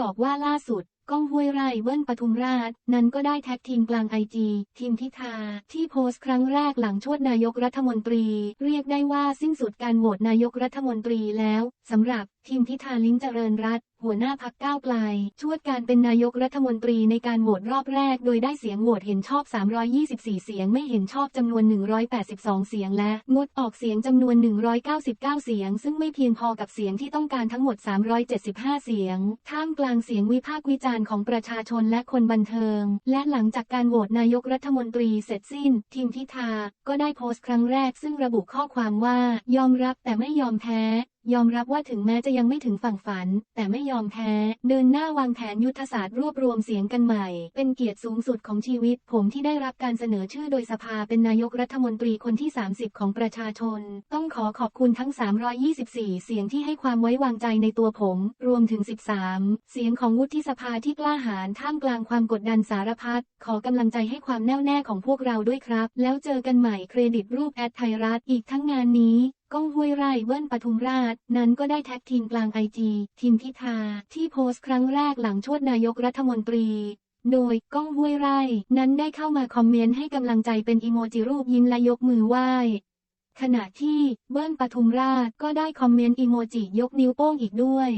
บอกว่าล่าสุด ก้องห้วยไร่เบิ้ลปทุมราช นั้นก็ได้แท็กทีมกลางไอจีทีมทิทาที่โพสต์ครั้งแรกหลังชวดนายกรัฐมนตรี เรียกได้ว่าสิ้นสุดการโหวตนายกรัฐมนตรีแล้วสำหรับทีมทิทาลิ้มเจริญรัตหัวหน้าพักก้าวไกลชวดการเป็นนายกรัฐมนตรีในการโหวตรอบแรก โดยได้เสียงโหวตเห็นชอบ 324 เสียงไม่เห็นชอบจำนวน 182 เสียงและงดออกเสียงจำนวน 199 เสียง ซึ่งไม่เพียงพอกับเสียงที่ต้องการทั้งหมด 375 เสียง ท่ามกลางเสียงวิพากษ์วิจารณ์ของประชาชนและคนบันเทิง และหลังจากการโหวตนายกรัฐมนตรีเสร็จสิ้น ทีมทิทาก็ได้โพสต์ครั้งแรกซึ่งระบุข้อความว่า ยอมรับแต่ไม่ยอมแพ้ ยอมรับว่าถึงแม้จะยังไม่ถึงฝั่งฝัน แต่ไม่ยอมแพ้ เดินหน้าวางแผนยุทธศาสตร์รวบรวมเสียงกันใหม่ เป็นเกียรติสูงสุดของชีวิต ผมที่ได้รับการเสนอชื่อโดยสภาเป็นนายกรัฐมนตรีคนที่ 30 ของประชาชน ต้องขอขอบคุณทั้ง 324 เสียงที่ให้ความไว้วางใจในตัวผม รวมถึง 13 เสียงของวุฒิสภาที่กล้าหาญท่ามกลางความกดดันสารพัดขอกำลังใจให้ความแน่วแน่ของพวกเราด้วยครับ แล้วเจอกันใหม่เครดิตรูปแอดไทยรัฐอีกทั้งงานนี้ ห้วยไร่เบิ้ลปทุมราช นั้นก็ได้แท็กทีมกลางไอจีทีมพิธา ที่โพสต์ครั้งแรกหลังชวดนายกรัฐมนตรี โดยก้องห้วยไร่ นั้นได้เข้ามาคอมเมนต์ให้กำลังใจเป็นอีโมจิรูปยิ้มและยกมือไหว้ขณะที่เบิ้ลปทุมราชก็ได้คอมเมนต์อีโมจิยกนิ้วโป้งอีกด้วย